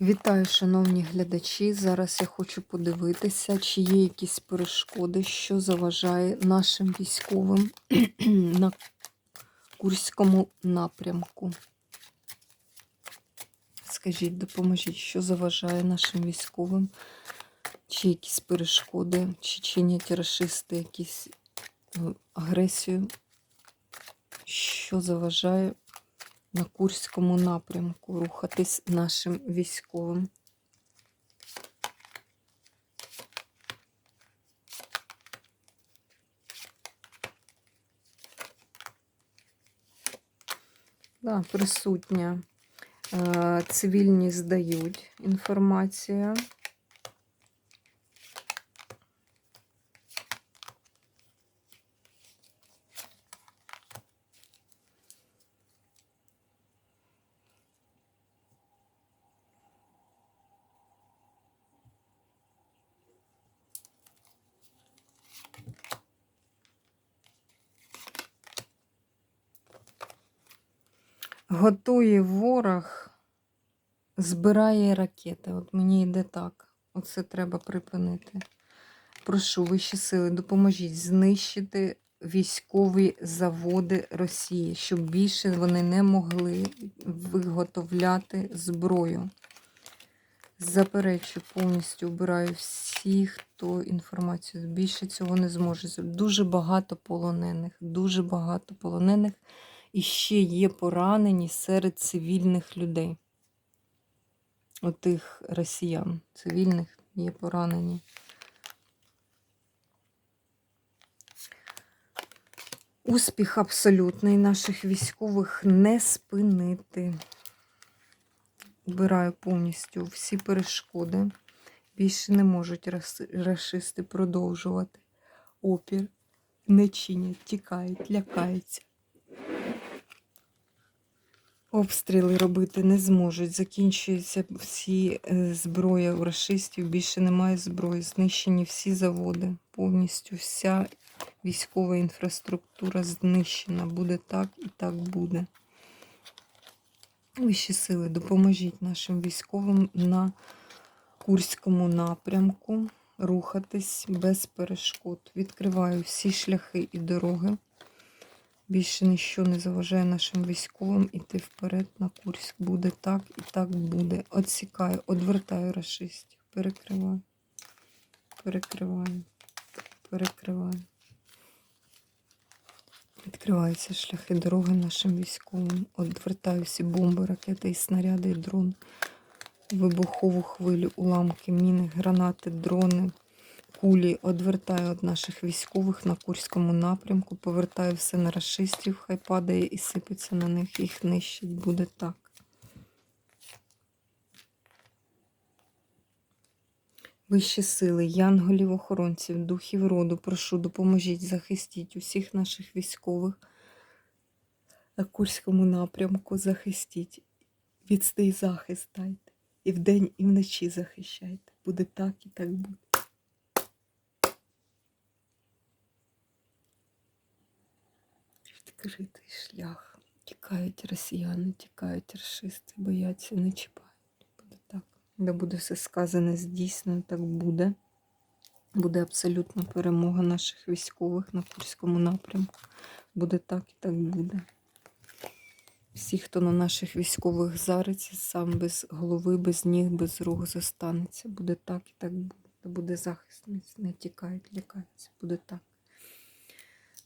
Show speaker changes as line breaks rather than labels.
Вітаю, шановні глядачі. Зараз я хочу подивитися, чи є якісь перешкоди, що заважає нашим військовим на Курському напрямку. Скажіть, допоможіть, що заважає нашим військовим, чи якісь перешкоди, чи чинять расисти якісь е, агресію, що заважає на Курському напрямку рухатись нашим військовим. Да, присутня. Е, Цивільні здають інформація. Готує ворог, збирає ракети. От мені йде так. Оце треба припинити. Прошу, вищі сили, допоможіть знищити військові заводи Росії, щоб більше вони не могли виготовляти зброю. Заперечую, повністю вбираю всіх, хто інформацію більше цього не зможе. Дуже багато полонених, дуже багато полонених. І ще є поранені серед цивільних людей. Отих росіян, цивільних є поранені. Успіх абсолютний наших військових не спинити. Убираю повністю всі перешкоди. Більше не можуть рас- рашисти продовжувати опір, не чинять, тікають, лякаються. Обстріли робити не зможуть. Закінчуються всі е, зброя у рашистів, більше немає зброї. Знищені всі заводи. Повністю вся військова інфраструктура знищена. Буде так і так буде. Вищі сили, допоможіть нашим військовим на Курському напрямку рухатись без перешкод. Відкриваю всі шляхи і дороги. Більше ніщо не заважає нашим військовим іти вперед на Курськ. Буде так і так буде. Отсікаю, одвертаю расистів. Перекриваю. Перекриваю. Перекриваю. Відкриваються шляхи дороги нашим військовим. Одвертаю всі бомби, ракети і снаряди, і дрон. Вибухову хвилю, уламки, міни, гранати, дрони, кулі. Одвертаю від наших військових на Курському напрямку. Повертаю все на расистів, хай падає і сипеться на них, їх нищить. Буде так. Вищі сили, янголів, охоронців, духів роду, прошу, допоможіть, захистіть усіх наших військових на Курському напрямку, захистіть. Відстий захист дайте. І вдень, і вночі захищайте. Буде так і так буде. Відкритий шлях. Тікають росіяни, тікають расисти, бояться, не чіпають. Буде так. Де буде все сказане, здійснено, так буде. Буде абсолютна перемога наших військових на Курському напрямку. Буде так і так буде. Всі, хто на наших військових зариться, сам без голови, без ніг, без рук зостанеться. Буде так і так буде. Буде захист, не- тікають, лякаються. Буде так.